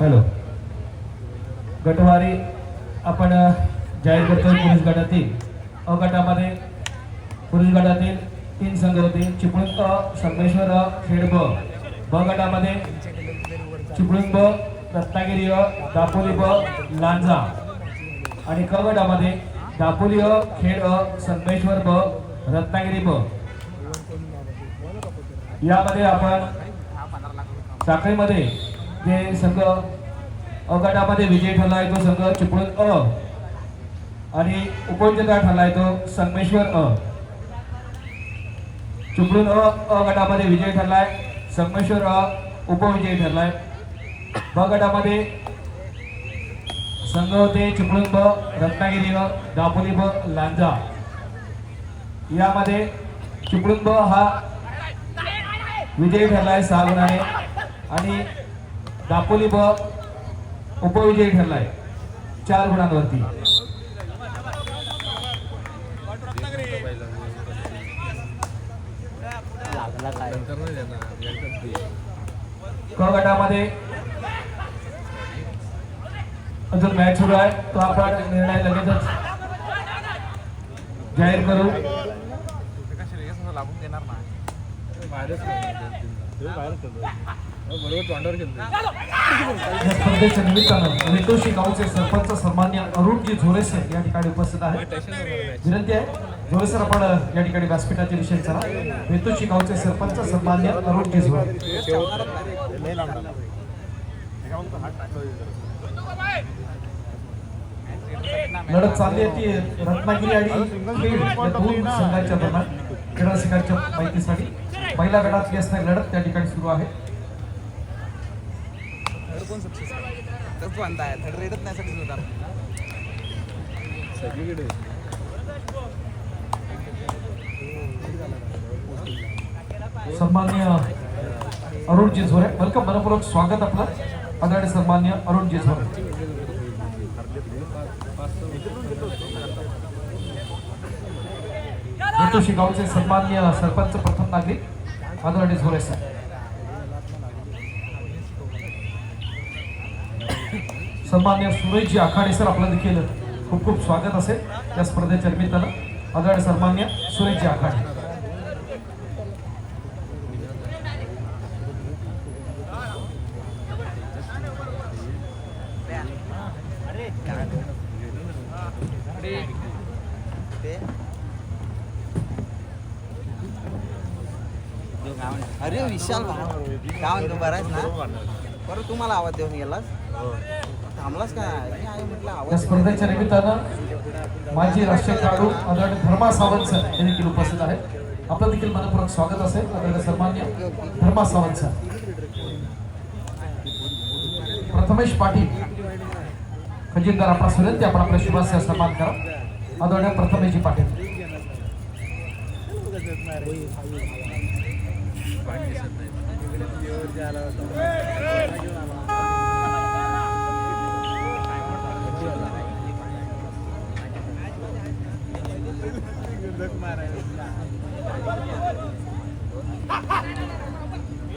Hello. गटवारी आपण जाहीर करतोय पुरुष गटातील. अ गटामध्ये पुरुष गटातील तीन संघ होते. चिपळूण अ संगमेश्वर अ खेड ब ब गटामध्ये चिपळूण ब रत्नागिरी अ दापोली ब लांजा. आणि क गटामध्ये दापोली अ खेड अ संगमेश्वर ब रत्नागिरी ब. यामध्ये आपण साखळीमध्ये जे संघ अ गटामध्ये विजय ठरला आहे तो संघ चिपळूण अ. आणि उपविजेता ठरला आहे तो संगमेश्वर अ. चिपळूण अ अ गटामध्ये विजय ठरलाय संगमेश्वर अ उपविजयी ठरलाय ब गटामध्ये संघ होते चिपळूण ब रत्नागिरी अ दापोली ब लांजा. यामध्ये चिपळूण ब हा विजयी ठरलाय सहा गुणाने आणि दापोली ब उपविजयी ठरलाय चार गुणांवरती. क गटामध्ये अजून मॅच सुरू आहे तो आपण निर्णय लगेचच जाहीर करू. लागून देणार नाही गावचे सरपंच सन्मान्य अरुणजी झोरेसर या ठिकाणी उपस्थित आहेत. विनंती आहे झोरेसर आपण या ठिकाणी व्यासपीठाच्या विषय चला रितोशी गावचे सरपंच सन्मान्य अरुणजी झोरे. लढत चालली आहे ती. रत्नागिरी आणि दोन संघाच्या दरम्यान क्रीडासिकांच्या माहितीसाठी पहिल्या गटातली असणारी लढत त्या ठिकाणी सुरू आहे. तसं सन्मान्य अरुणजी झोरे वेलकम मनपूर्वक स्वागत आपलं. आदरणीय सन्मान्य अरुणजी झोरे. येतोशी गावचे सन्मान्य सरपंच प्रथम नागरिक आदरणीय झोरे सर सन्मान्य सुरेशजी आखाडे सर आपलं देखील खूप खूप स्वागत असेल. या स्पर्धेच्या निमित्तानं. आदरणीय सन्मान्य सुरेशजी आखाडे ते अरे विशाल भाऊ काय म्हणतो बराच ना? परत तुम्हाला आवाज देऊन गेलास. थांबलास का? मी आहे म्हटलं या आवाज स्पर्धेच्या निमित्तानं माजी राष्ट्रीय खेळाडू आदरणीय धर्मा सावंत सर हे देखील उपस्थित आहेत. आपलं देखील मनपूर्वक स्वागत असेल आदरणीय सन्मान्य धर्मा सावंत सर प्रथमेश पाटील खजिनदार आपला विनंती आपण आपल्या शुभास्य सन्मान करा. आदरणीय प्रथमेशजी पाटील.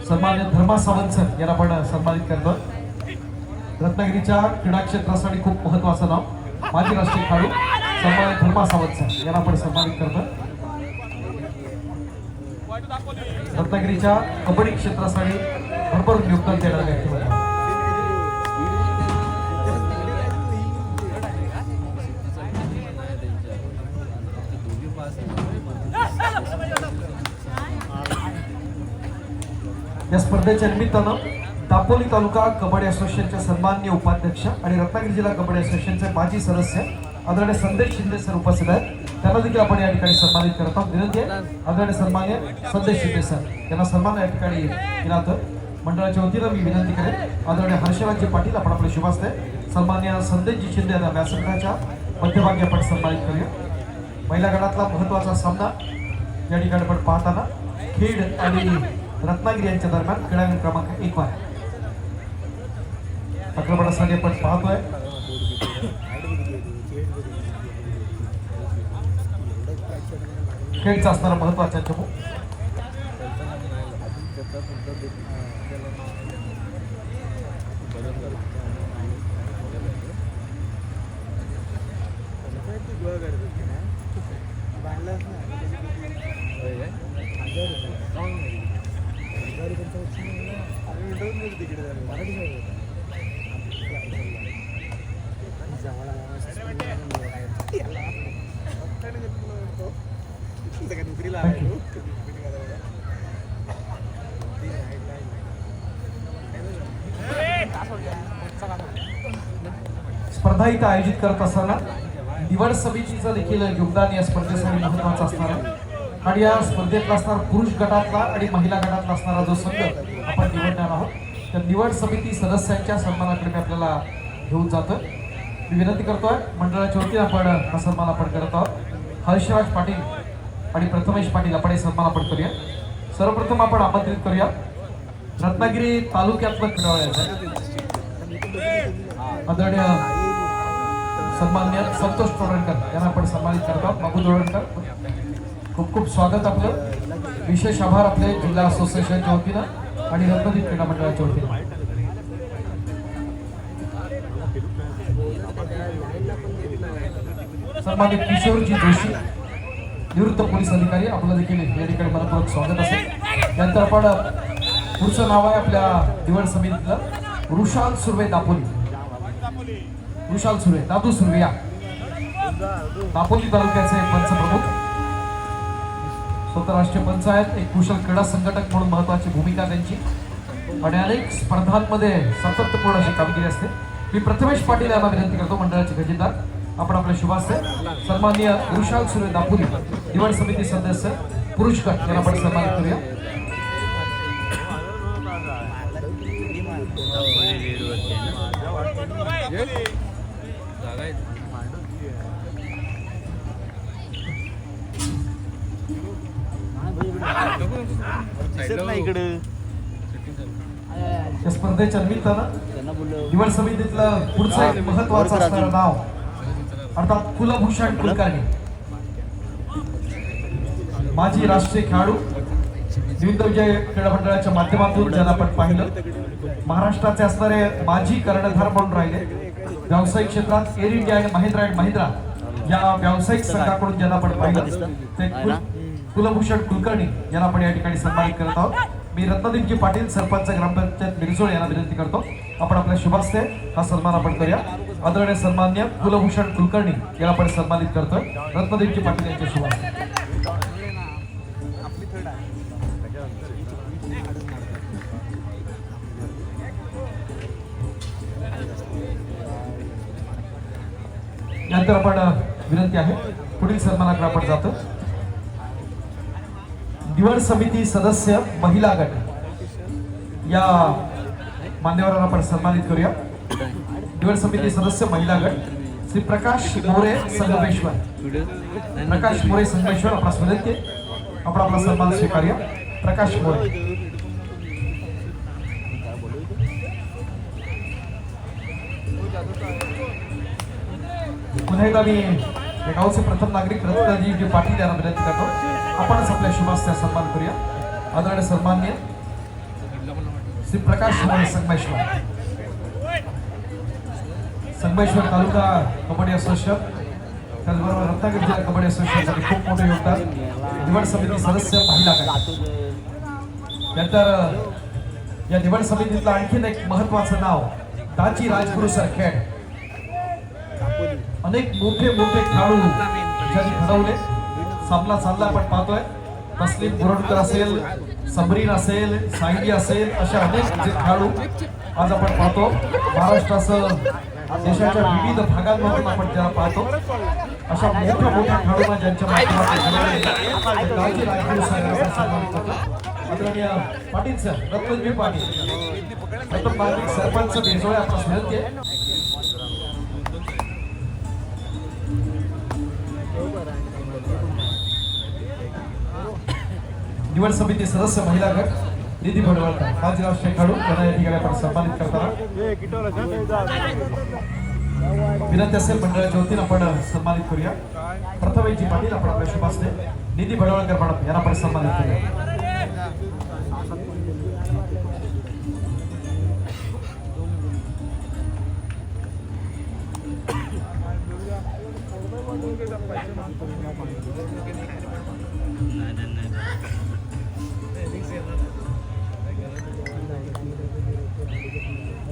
सन्मान्य धर्मा सावंत सर यांना आपण सन्मानित करतो. रत्नागिरीच्या क्रीडा क्षेत्रासाठी खूप महत्वाचं नाव माजी राष्ट्रीय खेळाडू सन्मान्य धर्मा सावंत सर यांना आपण सन्मानित करतो. रत्नागिरीच्या कबड्डी क्षेत्रासाठी भरपूर योगदान देणारे व्यक्तिमत्व या स्पर्धेच्या निमित्तानं दापोली तालुका कबड्डी असोसिएशनचे सन्मान्य उपाध्यक्ष आणि रत्नागिरी जिल्हा कबड्डी असोसिएशनचे माजी सदस्य आदरणीय संदेश शिंदे सर उपस्थित आहेत. त्यांना देखील आपण या ठिकाणी सन्मानित करत आहोत. विनंती आहे आदरणीय सन्मान्य संदेश शिंदे सर यांना सन्मान या ठिकाणी केला तर मंडळाच्या वतीनं मी विनंती करेन आदरणीय हर्षराजजी पाटील आपण आपले शुभास्ते. सन्मान्य संदेशजी शिंदे यांना व्यासपीठाच्या मध्यभागी आपण सन्मानित करूया. महिला गटातला महत्त्वाचा सामना या ठिकाणी आपण पाहताना खेड आणि रत्नागिरी यांच्या दरम्यान क्रीडांगण क्रमांक एक वर आक्रमणासाठी आपण पाहतोय. खेळचा असणारा महत्त्वाचा चमू Thank स्पर्धा इथं आयोजित करत असताना निवड समितीचं देखील योगदान या स्पर्धेसाठी महत्वाचं असणार आहे आणि या स्पर्धेतला असणार पुरुष गटातला आणि महिला गटातला असणारा जो संघ आपण निवडणार आहोत त्या निवड समिती सदस्यांच्या सन्मानाकडे आपल्याला घेऊन जातोय मी विनंती करतोय मंडळाच्या वतीने आपण हा सन्मान आपण करत आहोत हर्षराज पाटील आणि प्रथमेश पाटील आपण हे सन्मान आपण करूया. सर्वप्रथम आपण आमंत्रित करूया. रत्नागिरी तालुक्यातलं खेळाडू आदरणीय सन्मान्य संतोष तोडणकर यांना आपण सन्मानित करतो. बाबू तोडणकर खूप खूप स्वागत आपलं. विशेष आभार आपले जिल्हा असोसिएशनच्या वतीनं आणि रत्नदीप क्रीडा मंडळाच्या वतीनं. सन्मानित किशोरजी जोशी निवृत्त पोलीस अधिकारी आपलं देखील या ठिकाणी मनपूर्वक स्वागत असेल. त्यानंतर आपण पुढचं नाव आहे आपल्या निवड समितीतलं. रुशाल सुर्वे दापोली. विशाल सुर्वे दादू सुर्वे या. दापोली तालुक्याचे पंचप्रमुख. स्वतः राष्ट्रीय पंचायत एक कुशल क्रीडा संघटक म्हणून महत्वाची भूमिका त्यांची. आणि अनेक स्पर्धांमध्ये सातत्यपूर्ण अशी कामगिरी असते. मी प्रथमेश पाटील यांना विनंती करतो मंडळाचे खजिनदार. आपण आपले शुभास्ते सन्माननीय विशाल सुर्वे दापोली. निवड समिती सदस्य पुरुष गट यांना आपण सन्मानित करूया. या स्पर्धेच्या निमित्तानं निवड समितीतलं पुढचं एक महत्वाचं असणारं नाव अर्थात कुलभूषण कुलकर्णी. माजी राष्ट्रीय खेळाडू विविध विजय क्रीडा मंडळाच्या माध्यमातून ज्यांना आपण पाहिलं महाराष्ट्राचे असणारे माजी कर्णधार म्हणून राहिले व्यावसायिक क्षेत्रात एअर इंडिया आणि महिंद्रा अँड महिंद्रा या व्यावसायिक संघाकडून ज्यांना आपण पाहिलं ते कुलभूषण कुलकर्णी यांना आपण या ठिकाणी सन्मानित करत आहोत. मी रत्नदीपजी पाटील सरपंच ग्रामपंचायत मिरजोळ यांना विनंती करतो. आपण आपल्या शुभास्ते हा सन्मान आपण करूया. आदरणीय सन्मान्य कुलभूषण कुलकर्णी याला आपण सन्मानित करतोय. रत्नदीपजी पाटील यांच्या शुभास्ते यानंतर आपण विनंती आहे. पुढील सन्मानाकडे आपण जातो. निवड समिती सदस्य महिला गट. या मान्यवरांना आपण सन्मानित करूया. निवड समिती सदस्य महिला गट. श्री प्रकाश मोरे संगमेश्वर. प्रकाश मोरे संगमेश्वर आपला विनंती आपण आपला सन्मान स्वीकारूया. प्रकाश मोरे. पुन्हा एकदा मी गावचे प्रथम नागरिक रत्नाजी जे पाटील यांना विनंती करतो आपणच आपल्या शुभासचा सन्मान करूया. आदरणीय सन्मान्य श्री प्रकाश संगमेश्वर. संगमेश्वर तालुका कबड्डी असोसिएशन. त्याचबरोबर रत्नागिरी जिल्हा कबड्डी असोसिएशनसाठी खूप मोठे योगदान. निवड समिती सदस्य महिला नंतर या निवड समितीतलं आणखीन एक महत्वाचं नाव दाची राजगुरू सरखेड. अनेक मोठे मोठे खेळाडू ज्यांनी घडवले. सामना चालला आपण पाहतोय. तस्लीम बोरडकर असेल समरीन असेल सायली असेल अशा अनेक जे खेळाडू आज आपण पाहतो. महाराष्ट्रासह देशाच्या विविध भागांमधून आपण त्याला पाहतो. अशा मोठ्या मोठ्या खेळाडूंना ज्यांच्या आदरणीय पाटील सर रत्नजी पाटील. सरपंच भेटोळे आपण विनंती आहे. निवड समिती सदस्य महिला गट निधी भडवळकर माजी राष्ट्रीय खेळाडू यांना या ठिकाणी आपण सन्मानित करताना विनंती असेल मंडळाच्या वतीनं आपण सन्मानित करूया प्रथमेशजी पाटील आपण आपल्या शुभ असते निधी भडवळकर मॅडम यांना आपण सन्मानित करूया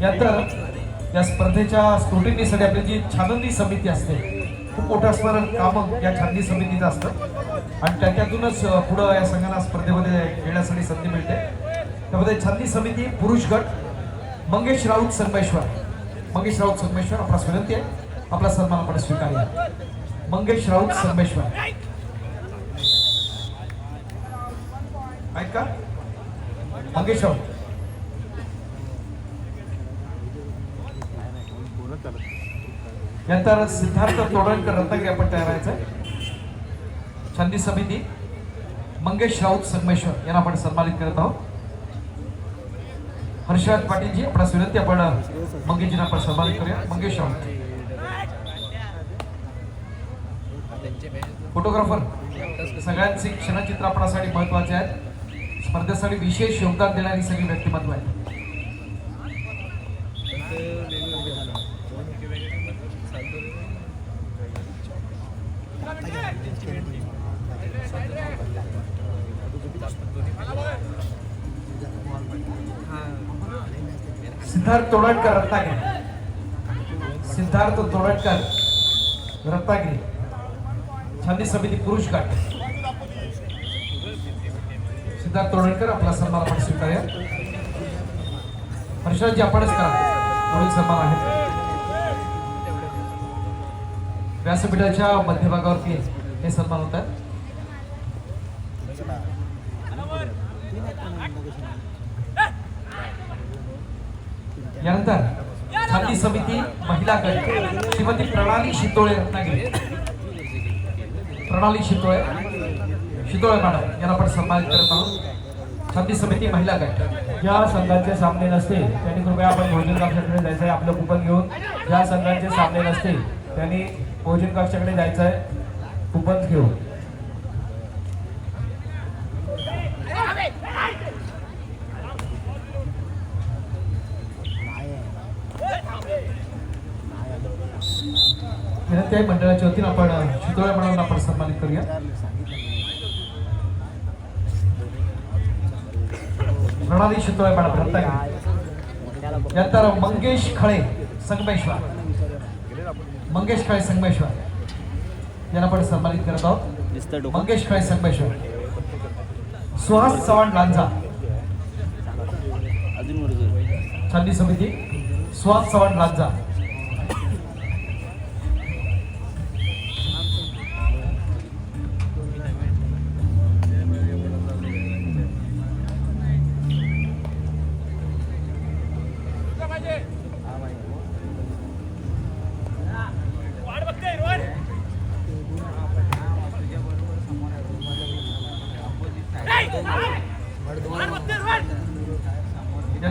त्यानंतर या स्पर्धेच्या स्क्रुटिनीसाठी आपली जी छाननी समिती असते खूप मोठं असणारं काम या छाननी समितीचं असतं. आणि त्याच्यातूनच पुढं या संघाला स्पर्धेमध्ये खेळण्यासाठी संधी मिळते. त्यामध्ये छाननी समिती पुरुष गट मंगेश राऊत संगमेश्वर मंगेश राऊत संगमेश्वर आपला विनंती आहे. आपला सन्मान आपण स्वीकारूया. मंगेश राऊत संगमेश्वर ऐका. का मंगेश राऊत. यानंतर सिद्धार्थ तोडणकर रत्नागिरी आपण तयार व्हायचं छंदी समिती मंगेश राऊत संगमेश्वर यांना आपण सन्मानित करत आहोत. हर्षराज पाटीलजी आपला विनंती आपण मंगेशजींना आपण सन्मानित करूया. मंगेश राऊत. फोटोग्राफर. सगळ्यांचे क्षणचित्र आपणासाठी महत्त्वाचे आहेत. स्पर्धेसाठी विशेष योगदान देणारी सगळी व्यक्तिमत्व आहेत. सिद्धार्थ तोडटकर रत्नागिरी. सिद्धार्थ तोडटकर रत्नागिरी. छाननी समिती पुरुष गट सिद्धार्थ तोडटकर आपला सन्मान आपण स्वीकारूया. हर्षदजी आपणच करा. पुढील सन्मान आहे. व्यासपीठाच्या मध्यभागावरती हे सन्मान होत आहेत यानंतर छाती समिती महिला गट श्रीमती प्रणाली शितोळे रत्नागिरी. प्रणाली शितोळे शितोळे मॅडम यांना आपण सन्मानित करत आहोत. छाती समिती महिला गट. ज्या संघांचे सामने नसतील त्यांनी कृपया आपण भोजन कक्षाकडे जायचं आहे आपलं कुपन घेऊन. ज्या संघांचे सामने नसतील त्यांनी भोजन कक्षाकडे जायचं आहे कुपन घेऊन. विनंती मंडळाच्या वतीनं आपण शितोळे मॅडम आपण सन्मानित करूया. प्रणाली शितोळे मॅडम रत्नागिरी. यानंतर मंगेश खळे संगमेश्वर. मंगेश खळे संगमेश्वर. यांना आपण सन्मानित करत आहोत. मंगेश खळे संगमेश्वर. सुहास चव्हाण लांजा. छाननी समिती. सुहास चव्हाण लांजा.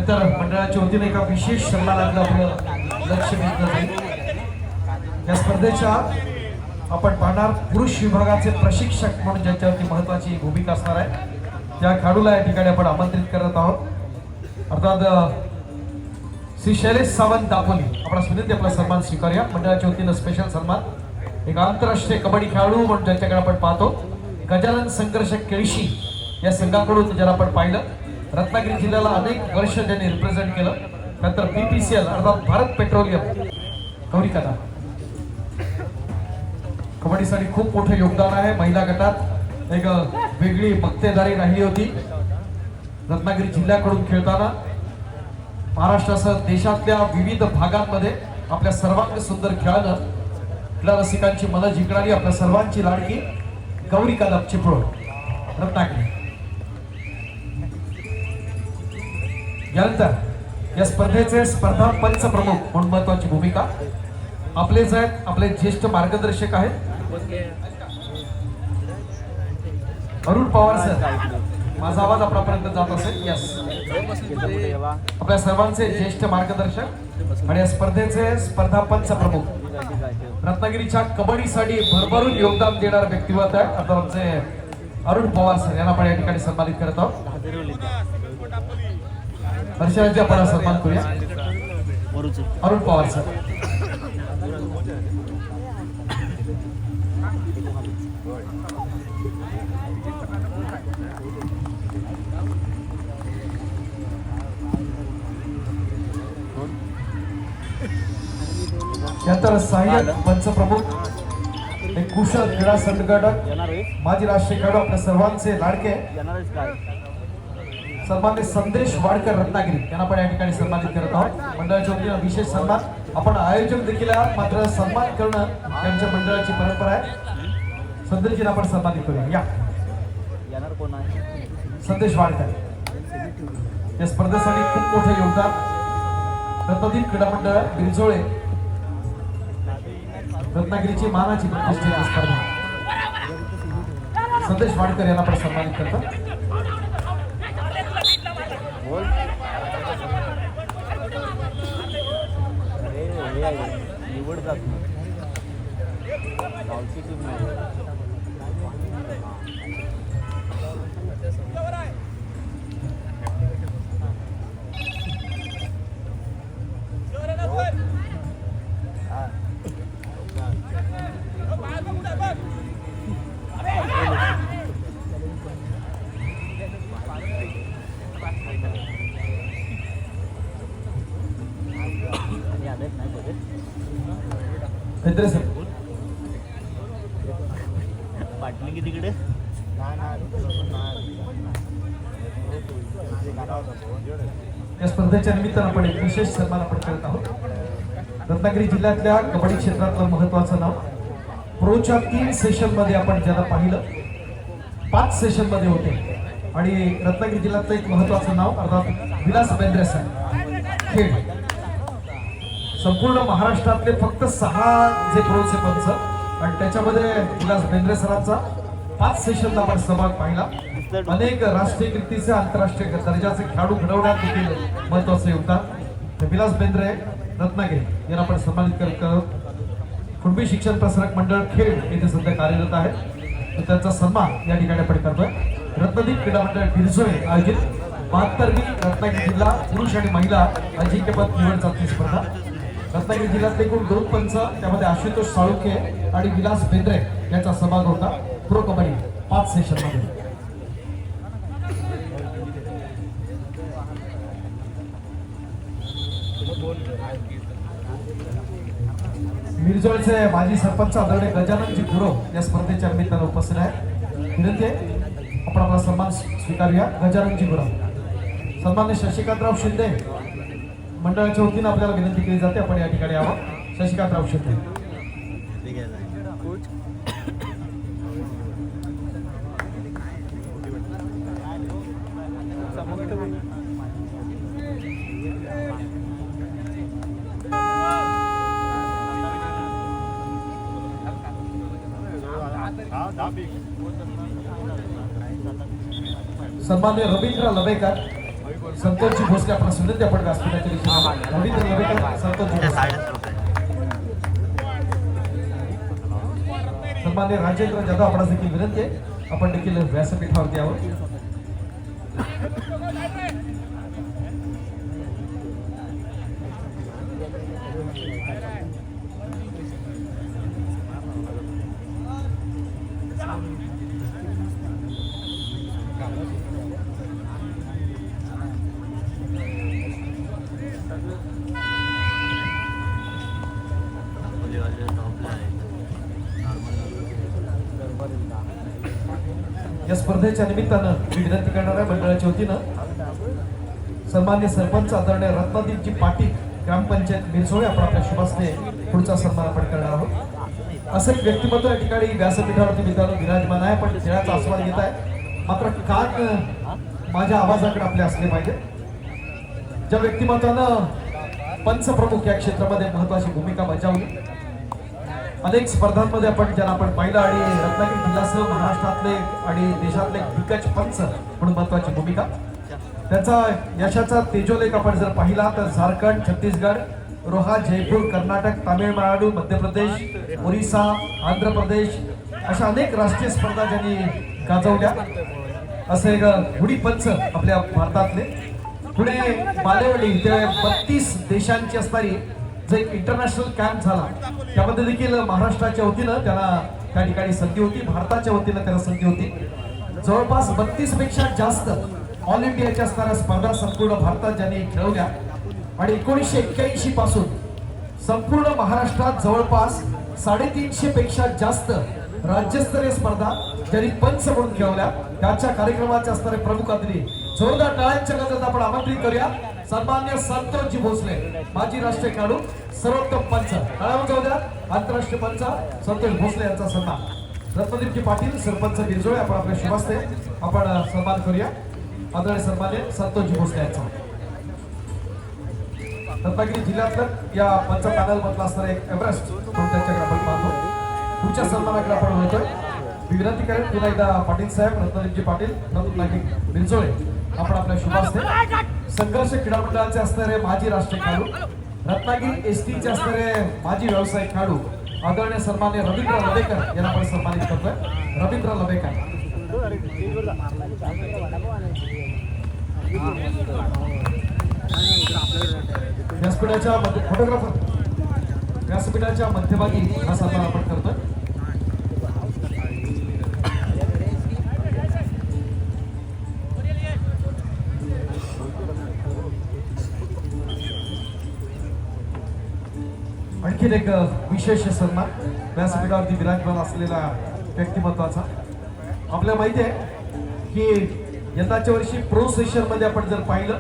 नंतर मंडळाच्या वतीने एका विशेष सन्मानाकडे आपलं लक्ष वेधलं जाईल. या स्पर्धेच्या आपण पाहणार पुरुष विभागाचे प्रशिक्षक म्हणून ज्यांच्यावरती महत्वाची भूमिका असणार आहे. त्या खेळाडूला या ठिकाणी आपण आमंत्रित करत आहोत. अर्थात श्री शैलेश सावंत दापोली आपण विनंती आपला सन्मान स्वीकारूया. मंडळाच्या वतीनं स्पेशल सन्मान. एक आंतरराष्ट्रीय कबड्डी खेळाडू म्हणून ज्यांच्याकडे आपण पाहतो. गजानन संघर्ष केळशी या संघाकडून ज्याला आपण पाहिलं. रत्नागिरी जिल्ह्याला अनेक वर्ष त्यांनी रिप्रेझेंट केलं. नंतर बीपीसीएल अर्थात भारत पेट्रोलियम. गौरी कदा कबड्डीसाठी खूप मोठं योगदान आहे. महिला गटात एक वेगळी मक्तेदारी राहिली होती. रत्नागिरी जिल्ह्याकडून खेळताना महाराष्ट्रासह देशातल्या विविध भागांमध्ये आपल्या सर्वांग सुंदर खेळानं क्रीडा रसिकांची मनं जिंकणारी आपल्या सर्वांची लाडकी गौरी कदम चिपळूण रत्नागिरी. यानंतर या स्पर्धेचे स्पर्धा पंच प्रमुख म्हणून महत्वाची भूमिका. आपलेच आहेत आपले ज्येष्ठ मार्गदर्शक आहेत. अरुण पवार सर माझा आवाज आपल्यापर्यंत जात असेल? यस आपल्या सर्वांचे ज्येष्ठ मार्गदर्शक आणि या स्पर्धेचे स्पर्धा पंच प्रमुख रत्नागिरीच्या कबड्डीसाठी भरभरून योगदान देणारे व्यक्तिमत्व आहे. आता आमचे अरुण पवार सर यांना आपण या ठिकाणी सन्मानित करत आहोत. हर्षराजी आपण सन्मान करूया अरुण पवार सर. यानंतर सहाय्यक पंचप्रमुख एक कुशल क्रीडा संघटक माजी राष्ट्रीय खेळाडू आपल्या सर्वांचे लाडके. सन्मान्य संदेश वाडकर रत्नागिरी. यांना पण या ठिकाणी सन्मानित करत आहोत. मंडळाच्या वतीनं विशेष सन्मान. आपण आयोजक देखील आहात मात्र सन्मान करणं त्यांच्या मंडळाची परंपरा आहे. संदेशजीला आपण सन्मानित करूया. या. संदेश वाडकर. या स्पर्धेसाठी खूप मोठं योगदान. रत्नागिरी क्रीडा मंडळ बिरजोळे रत्नागिरीची मानाची प्रतिष्ठेची स्पर्धा. संदेश वाडकर यांना आपण सन्मानित करतात निवड जात गावची टीम नाही स्पर्धेच्या निमित्तानं आपण एक विशेष सन्मान आपण करत आहोत. रत्नागिरी जिल्ह्यातल्या कबड्डी क्षेत्रातलं महत्वाचं नाव. प्रोच्या तीन सेशनमध्ये आपण ज्याला पाहिलं पाच सेशनमध्ये होते. आणि रत्नागिरी जिल्ह्यातलं एक महत्वाचं नाव अर्थात विलास बेंद्रे साहेब. खेळ संपूर्ण महाराष्ट्रातले फक्त सहा जे प्रोचे पंच आणि त्याच्यामध्ये विलास बेंद्रे सरांचा पाच सेशनला आपण सहभाग पाहिला. अनेक राष्ट्रीय कीर्तीचे आंतरराष्ट्रीय दर्जाचे खेळाडू घडवण्यात देखील महत्वाचं योगदान. तर विलास बेंद्रे रत्नागिरी यांना आपण सन्मानित करत कुटुंबी कुणबी शिक्षण प्रसारक मंडळ खेळ येथे सध्या कार्यरत आहे. तर त्यांचा सन्मान या ठिकाणी आपण करतोय. रत्नदीप क्रीडा मंडळ बिरजोळे आयोजित. बहात्तरवी रत्नागिरी जिल्हा पुरुष आणि महिला अजिंक्यपद निवड चाचणी स्पर्धा. रत्नागिरी जिल्ह्यातले एकूण दोन पंच त्यामध्ये आशुतोष साळुके आणि विलास बेंद्रे यांचा सहभाग होता. प्रो कबड्डी पाच सेशनमध्ये. मिरजोळचे माजी सरपंच आदरणीय गजाननजी गुरव या स्पर्धेच्या निमित्तानं उपस्थित आहे विनंती आपण आपला सन्मान स्वीकारूया. गजाननजी गुरव. सन्मान्य शशिकांतराव शिंदे मंडळाच्या वतीनं आपल्याला विनंती केली जाते. आपण या ठिकाणी यावं. शशिकांतराव शिंदे. सन्मान्य रवींद्र लवेकर संतोषजी भोसले आपण विनंती आपण व्यासपीठाच्या दिशेने रवींद्र लवेकर संतोषजी सन्मान्य राजेंद्र जाधव आपणास देखील विनंती आहे. आपण देखील व्यासपीठावरती यावं या स्पर्धेच्या निमित्तानं विनंती करणाऱ्या मंडळाच्या वतीनं सन्मान्य सरपंच आदरणीय रत्नादीपजी पाटील ग्रामपंचायत मिरसोळे आपण आपल्या शुभासने पुढचा सन्मान आपण करणार आहोत. असं एक व्यक्तिमत्व या ठिकाणी व्यासपीठावरती मित्रांनो विराजमान आहे पण खेळाचा आस्वाद घेत आहे. मात्र कान माझ्या आवाजाकडे आपले असले पाहिजे. ज्या व्यक्तिमत्वानं पंचप्रमुख या क्षेत्रामध्ये महत्वाची भूमिका बजावली अनेक स्पर्धांमध्ये आपण ज्यांना आपण पाहिलं आणि रत्नागिरी जिल्ह्यासह महाराष्ट्रातले आणि देशातले दिग्गज पंच म्हणून महत्वाची भूमिका. त्याचा यशाचा तेजोलेख आपण जर पाहिला तर झारखंड छत्तीसगड रोहा जयपूर कर्नाटक तामिळनाडू मध्य प्रदेश ओरिसा आंध्र प्रदेश अशा अनेक राष्ट्रीय स्पर्धा ज्यांनी गाजवल्या. असे एक पंच आपल्या भारतातले. पुढे बालेवडी इथे बत्तीस देशांची असणारी जो एक इंटरनॅशनल कॅम्प झाला त्यामध्ये देखील महाराष्ट्राच्या वतीनं त्याला त्या ठिकाणी संधी होती भारताच्या वतीनं त्याला संधी होती. जवळपास बत्तीसपेक्षा जास्त ऑल इंडियाच्या असणाऱ्या स्पर्धा संपूर्ण भारतात ज्यांनी खेळवल्या. आणि एकोणीसशे एक्क्याऐंशी पासून संपूर्ण महाराष्ट्रात जवळपास साडेतीनशे पेक्षा जास्त राज्यस्तरीय स्पर्धा त्यांनी पंच म्हणून खेळवल्या. त्याच्या कार्यक्रमाचे असणारे प्रमुख अतिथी जोरदार टाळ्यांच्या गजरात आपण आमंत्रित करूया. सन्मान्य संतोषजी भोसले माजी राष्ट्रीय खेळाडू सर्वोत्तम पंच. जाऊ म्हणजे द्या आंतरराष्ट्रीय पंच संतोष भोसले यांचा सन्मान. रत्नदीपजी पाटील सरपंच बिरजोळे आपण आपल्या शुभास्ते आपण सन्मान करूया. आदरणीय सन्मान्य संतोषजी भोसले यांचा. रत्नागिरी जिल्ह्यातलं या पंच पॅनल मधला असणारा एक एव्हरेस्ट म्हणून त्यांच्याकडे आपण पाहतो. पुढच्या सन्मानाकडे आपण म्हणतोय विनंती करेन पुन्हा एकदा पाटील साहेब रत्नागिरीजी पाटील रत्नागिरी बिरजोळे आपण आपल्या शुभास्ते संघर्ष क्रीडा मंडळाचे असणारे माजी राष्ट्रीय खेळाडू रत्नागिरी एस टीचे असणारे माजी व्यावसायिक खेळाडू आदरणीय सन्मान्य रवींद्र लवेकर यांना आपण सन्मानित करतोय. रवींद्र लवेकर व्यासपीठाच्या फोटोग्राफर. व्यासपीठाच्या मध्यभागी हा सन्मान आपण करतोय. आणखीन एक विशेष सन्मान. व्यासपीठावरती विराजमान असलेला व्यक्तिमत्वाचा. आपल्याला माहिती आहे की यंदाच्या वर्षी प्रो सेशनमध्ये आपण जर पाहिलं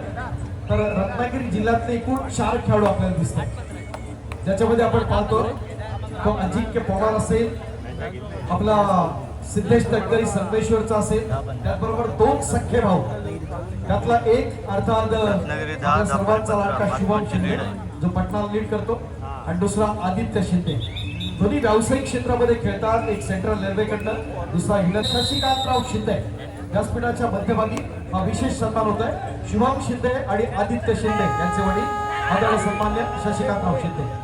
तर रत्नागिरी जिल्ह्यातले एकूण चार खेळाडू आपल्याला दिसतात. ज्याच्यामध्ये आपण पाहतो तो अजिंक्य पवार असेल आपला सिद्धेश तटकरी संगमेश्वरचा असेल त्याचबरोबर दोन सख्खे भाऊ. त्यातला एक अर्थात सर्वांचा लाडका शुभम शिंदे जो पटनाला लीड करतो. आणि दुसरा आदित्य शिंदे. दोन्ही व्यावसायिक क्षेत्रामध्ये खेळतात एक सेंट्रल रेल्वेकडनं दुसरा हिलर शशिकांतराव शिंदे. व्यासपीठाच्या मध्यभागी हा विशेष सन्मान होत आहे शुभम शिंदे आणि आदित्य शिंदे यांचे वडील. आदरणीय सन्मान्य शशिकांतराव शिंदे.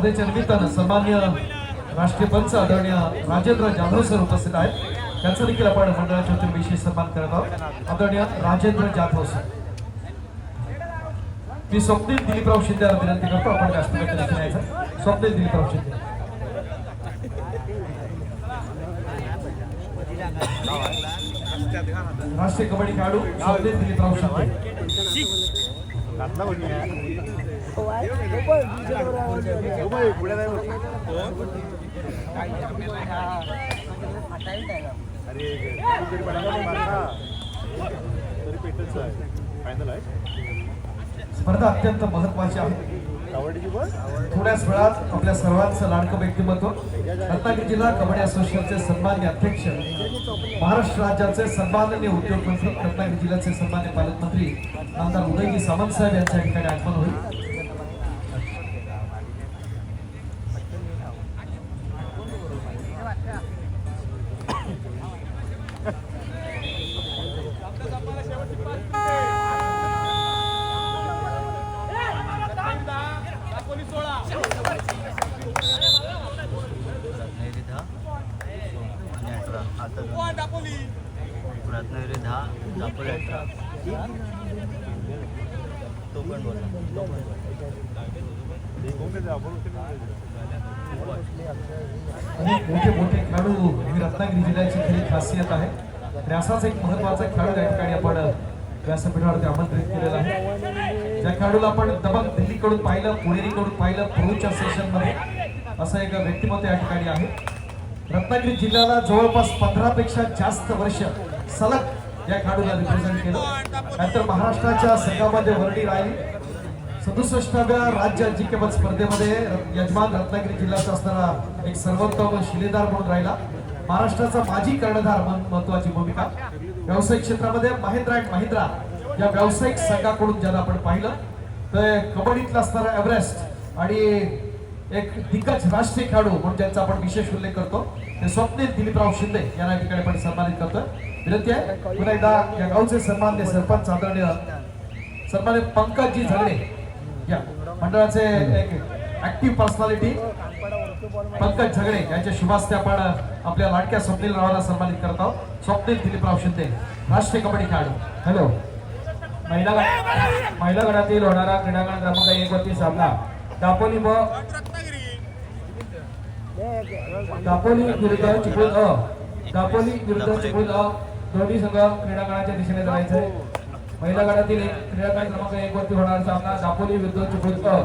स्पर्धेच्या निमित्तानं सन्मान्य राष्ट्रीय पंच आदरणीय राजेंद्र जाधव सर उपस्थित आहेत. त्यांचा देखील आपण मंडळाच्या वतीने विशेष सन्मान करत आहोत. आदरणीय राजेंद्र जाधव सर. मी स्वप्नील दिलीपराव शिंदे यांना विनंती करतो आपण व्यासपीठात देखील यायचं स्वप्नील दिलीपराव शिंदे. राष्ट्रीय कबड्डी खेळाडू स्वप्नील दिलीपराव शिंदे. तरी पेटच आहे फायनल आहे स्पर्धा अत्यंत महत्वाची आहे. थोड्याच वेळात आपल्या सर्वांचं लाडकं व्यक्तिमत्व. रत्नागिरी जिल्हा कबड्डी असोसिएशनचे सन्मान्य अध्यक्ष महाराष्ट्र राज्याचे सन्माननीय उद्योगमंत्री रत्नागिरी जिल्ह्याचे सन्मान्य पालकमंत्री आमदार उदयजी सामंत साहेब यांच्या ठिकाणी आगमन होईल. रत्नागिरी दहा दापोली अठरा. तो पण बोला. तो पण अनेक मोठे मोठे खेळाडू ही रत्नागिरी जिल्ह्याची खरी खासियत आहे? आणि असाच एक महत्त्वाचा खेळाडू या ठिकाणी आपण व्यासपीठावरती आमंत्रित केलेला आहे. ज्या खेळाडूला आपण दबंग दिल्लीकडून पाहिलं पुणेरीकडून पाहिलं पुरूच्या सेशनमध्ये असं एक व्यक्तिमत्व या ठिकाणी आहे. रत्नागिरी जिल्ह्याला जवळपास पंधरा पेक्षा जास्त वर्ष सलग या खेळाडूला रिप्रेझेंट केलं. नंतर महाराष्ट्राच्या संघामध्ये वर्णी राहिली. सदुसष्टाव्या राज्य अजिंक्यपद स्पर्धेमध्ये यजमान रत्नागिरी जिल्ह्याचा असणारा एक सर्वोत्तम शिलेदार म्हणून राहिला. महाराष्ट्राचा माजी कर्णधार महत्वाची भूमिका. व्यावसायिक क्षेत्रामध्ये महिंद्रा अँड महिंद्रा या व्यावसायिक संघाकडून ज्याला आपण पाहिलं तर कबड्डीतला असणारा एव्हरेस्ट आणि एक दिग्गज राष्ट्रीय खेळाडू म्हणून त्यांचा आपण विशेष उल्लेख करतो ते स्वप्नील दिलीपराव शिंदे यांना ठिकाणी आपण सन्मानित करतोय. विनंती आहे पुन्हा एकदा या गावचे सन्मान्य सरपंच आदरणीय सन्मान्य पंकजी झगडे या मंडळाचे एक ऍक्टिव्ह पर्सनॅलिटी पंकज झगडे यांच्या शुभास्ते आपण आपल्या लाडक्या स्वप्नील रावाला सन्मानित करत आहोत. स्वप्नील दिलीपराव शिंदे राष्ट्रीय कबड्डी खेळाडू. हॅलो. महिला महिला गटातील होणारा क्रीडांगण क्रमांक एक वरती सामना. दापोली व दापोली विरुद्ध चिपळूण अ दापोली विरुद्ध चिपळूण अ दोन्ही संघ क्रीडांगणाच्या दिशेने जायचे. महिला गटातील एक क्रीडांगण क्रमांक एक वरती होणारा सामना दापोली विरुद्ध चिपळूण अ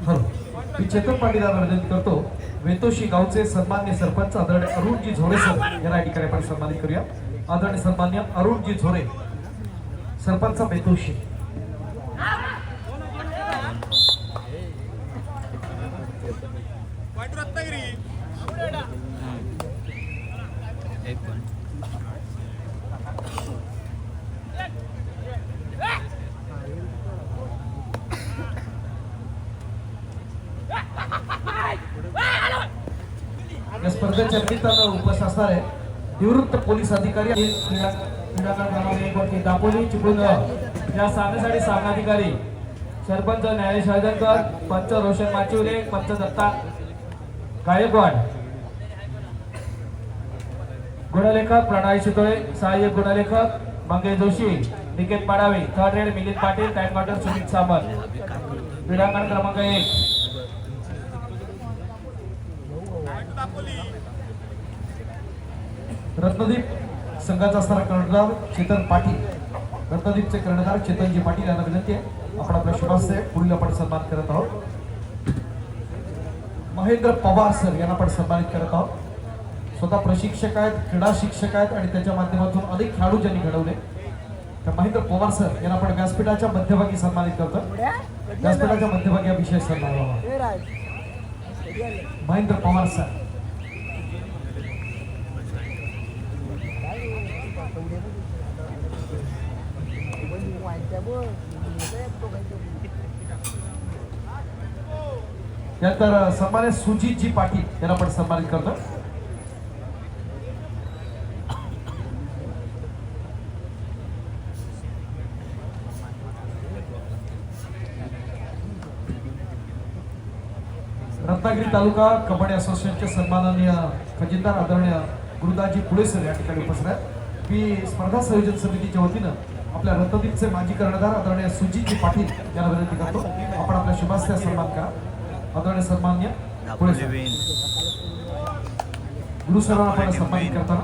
हो मी चेतन पाटील यांना विनंती करतो वेतोशी गावचे सन्मान्य सरपंच आदरणीय अरुणजी झोरे सर यांना या ठिकाणी आपण सन्मानित करूया. आदरणीय सन्मान्य अरुणजी झोरे सरपंच वेतोशी. उपस्थित असणार आहे निवृत्त पोलीस अधिकारी दापोली चिपळूण. अ या सामन्यासाठी सामनाधिकारी सरपंच न्यायाधीश हळदणकर पंच रोशन माचिवरे पंच दत्ता गायकवाड. गुणलेखक प्रणाली शितोळे सहाय्यक गुणलेखक Mangesh Joshi Niket Padavi third raid Milind Patil time counter Sumit Samant. क्रीडांगण क्रमांक एक. रत्नदीप संघाचा असणारा कर्णधार चेतन पाटील. रत्नदीपचे कर्णधार चेतनजी पाटील यांना विनंती आहे. आपण आपल्या शुभास्ते पुढील आपण सन्मान करत आहोत. महेंद्र पवार सर यांना आपण सन्मानित करत आहोत. स्वतः प्रशिक्षक आहेत क्रीडा शिक्षक आहेत आणि त्याच्या माध्यमातून अनेक खेळाडू ज्यांनी घडवले. तर महेंद्र पवार सर यांना आपण व्यासपीठाच्या मध्यभागी सन्मानित करतो व्यासपीठाच्या मध्यभागी हा विषय सन्मान महेंद्र पवार सर. यानंतर सन्मान्य सुजितजी पाटील यांना आपण सन्मानित करतो. रत्नागिरी तालुका कबड्डी असोसिएशनचे सन्माननीय खजिनदार आदरणीय गुरुदाजी पुळेसर या ठिकाणी उपस्थित आहेत. मी स्पर्धा संयोजन समितीच्या वतीनं आपल्या रत्नदीपचे माजी कर्णधार आदरणीय सुजितजी पाटील यांना विनंती करतो आपण आपल्या शुभास्त्या सन्मान करा. आदरणीय सन्मान्य गुरुसरांना आपण सन्मानित करताना